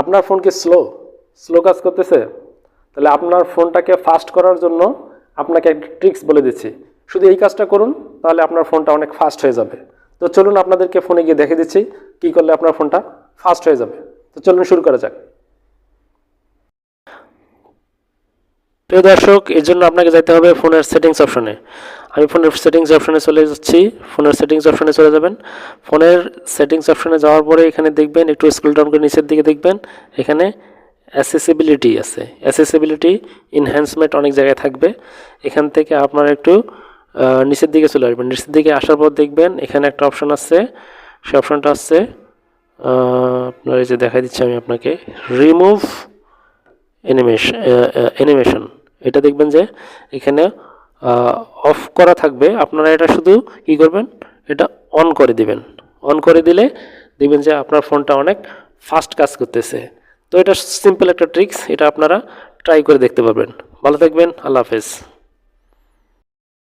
আপনার ফোন কি slow slow কাজ করতেছে? তাহলে আপনার ফোনটাকে ফাস্ট করার জন্য আপনাকে একটা ট্রিক্স বলে দিচ্ছি। শুধু এই কাজটা করুন, তাহলে আপনার ফোনটা অনেক ফাস্ট হয়ে যাবে। তো চলুন আপনাদেরকে ফোনে গিয়ে দেখে দিচ্ছি, কি করলে আপনার ফোনটা ফাস্ট হয়ে যাবে। তো চলুন শুরু করা যাক। প্রিয় দর্শক, এর জন্য আপনাকে যেতে হবে ফোনের সেটিংস অপশনে আমি ফোনের সেটিংস অপশনে চলে যাচ্ছি। ফোনের সেটিংস অপশনে চলে যাবেন। ফোনের সেটিংস অপশনে যাওয়ার পরে এখানে দেখবেন, একটু স্ক্রল ডাউন করে নিচের দিকে দেখবেন, এখানে অ্যাসেসিবিলিটি আছে। অ্যাসেসিবিলিটি ইনহ্যান্সমেন্ট অনেক জায়গায় থাকবে। এখান থেকে আপনারা একটু নিচের দিকে চলে আসবেন। নিচের দিকে আসার পর দেখবেন, এখানে একটা অপশন আছে। সেই অপশনটা আছে আপনার এই যে দেখাই দিচ্ছি আমি আপনাকে। রিমুভ অ্যানিমেশন অ্যানিমেশন এটা দেখবেন যে এখানে অফ করা থাকবে। আপনারা এটা শুধু কি করবেন? এটা অন করে দিবেন। অন করে দিলে দেখবেন যে আপনার ফোনটা অনেক ফাস্ট কাজ করতেছে। তো এটা সিম্পল একটা ট্রিক্স এটা আপনারা ট্রাই করে দেখতে পারবেন। ভালো থাকবেন, আল্লাহ হাফেজ।